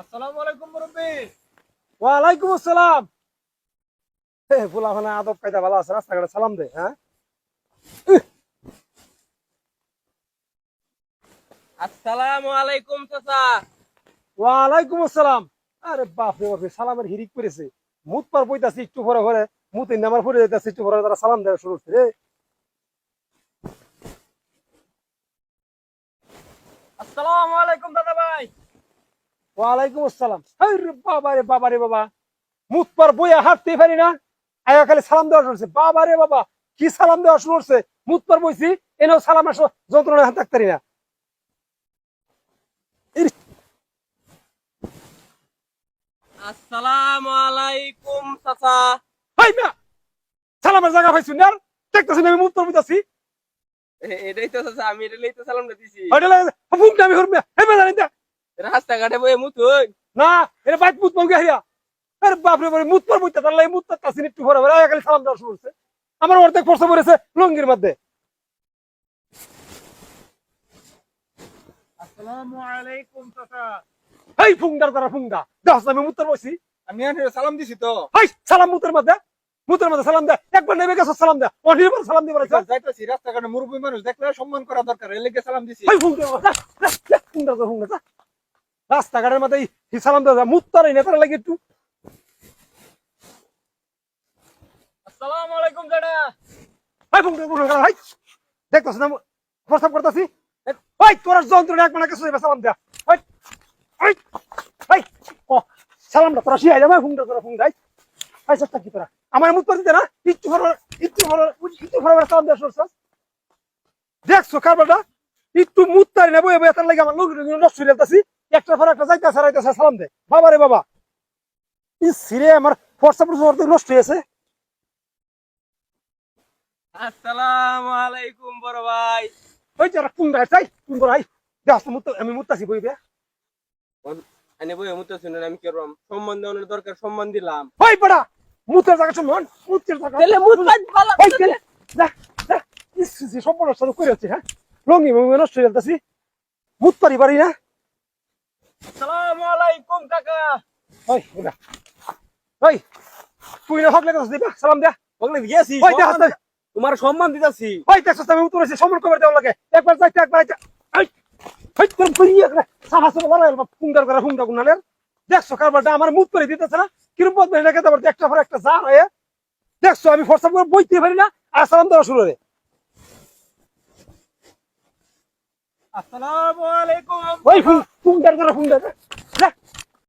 আসসালামু আলাইকুম মুরব্বী। ওয়ালাইকুম আসসালাম। হে ফুলাফানা আদব কায়দা ভালো আছে রাস্তাঘাটে সালাম দে হ্যাঁ? আসসালামু আলাইকুম চাচা। ওয়ালাইকুম আসসালাম। আরে বাপ রে বাপ সালামের হিরিক পড়েছে। মুত পার বইতাছি একটু পরে পরে মুতে নামার পরে যাইতাছে একটু পরে তারা সালাম দেওয়া শুরু করছে রে। আসসালামু আলাইকুম দাদা ওয়ালাইকুম আসসালাম। হাই রে বাবা রে বাবা রে বাবা। মুত পার বইয়া হাঁটতেই পারি না। আয়া খালি সালাম দেওয়া করছে। বাবা রে বাবা কি সালাম দেওয়া শুরু করছে? মুত পার বইছি এনেও সালাম আসো যন্ত্রণা হাত থাকতারি না। আসসালামু আলাইকুম চাচা। হাই না সালামের জায়গা পাইছুন না? দেখতেছেন আমি মুত পার বইতাছি। এ- এটাই তো চাচা আমি এটাই তো সালামটা দিছি। আমি করবে রাস্তাঘাটে বয়ে মুতুন না এটা বাইক মুত পার গিয়া আরে বাপ রে বাপ মুত পার বইতা তার লাগে মুত তাসিন একটু সালাম দেওয়া শুরু করছে। আমার অর্ধেক পড়ছে পড়েছে লঙ্গির মধ্যে। আসসালামু আলাইকুম চাচা। এই ফুংদার তারা ফুংদা দেখ আমি মুত্তর বসি। আমি সালাম দিছি তো। হাই সালাম মুতের মধ্যে। মুতের মধ্যে সালাম দে। একবার গেছো সালাম দে। অনির্বার সালাম দিবার আছে যাইতাছি রাস্তাঘাটে মুরব্বী মানুষ দেখলে সম্মান করা দরকার এর লেগে সালাম দিছি। হাই ফুংদা ফুংদা তো ফুংদা রাস্তাঘাটের মধ্যে এই সালাম দেওয়া মুত্তর এই নেতার লাগে একটু আসসালামু আলাইকুম দাদা হাই দেখতেছ না প্রস্তাব করতেছি হাই তোর যন্ত্রণা এক মানে কিছু সালাম ও সালামটা তোরা শিয়াই যাবে তোরা চেষ্টা কি তোরা আমার না একটু ভালো সালাম দেখছ কারবারটা একটু নেব এবার লাগে আমার লোক নষ্ট হয়ে যাচ্ছি একটা পর একটা যাইতে সারাইতেছে সালাম দে। বাবা রে বাবা। ই সিরে আমার হোয়াটসঅ্যাপ অর্ধেক নষ্ট হয়েছে আসসালামু আলাইকুম বড় ভাই। ওই যে কোন গাছ চাই কোন গাই দেখ মুত্ত আমি মুতে শুনেন আমি কেরম সম্মান দেওয়ানোর দরকার সম্মান দিলাম। ওই বড়া মুতের জায়গা মুতের জায়গা তাহলে মুত ভালো ওই ইস সম্পূর্ণ করে হচ্ছে হ্যাঁ? লঙ্গি মঙ্গি নষ্ট হয়ে যাচ্ছি মুত্তারি পারি না। আসসালামু আলাইকুম কাকা। ওই বুড়া ওই তুই না হক লেগে দিবা। সালাম দে। ওখানে গেছি ওই দেখ হাতে তোমার সম্মান দিতেছি। ওই দেখছিস আমি উত্তরেছি সমান কবে দেওয়া লাগে। একবার যাইতে একবার যাইতে। এই এই তোর করি ফুঙ্গার ফুঙ্গা গুনালের দেখছ কারবারটা আমার মুখ করে দিতেছে না। কিরম রেখে দেবার একটা পর একটা যা হয়ে। দেখছ আমি ফর্সা করে বইতে পারি না। আর সালাম দেওয়া শুরু করে আসসালামু আলাইকুম। ওই ফুঙ্গার করে ফুঙ্গার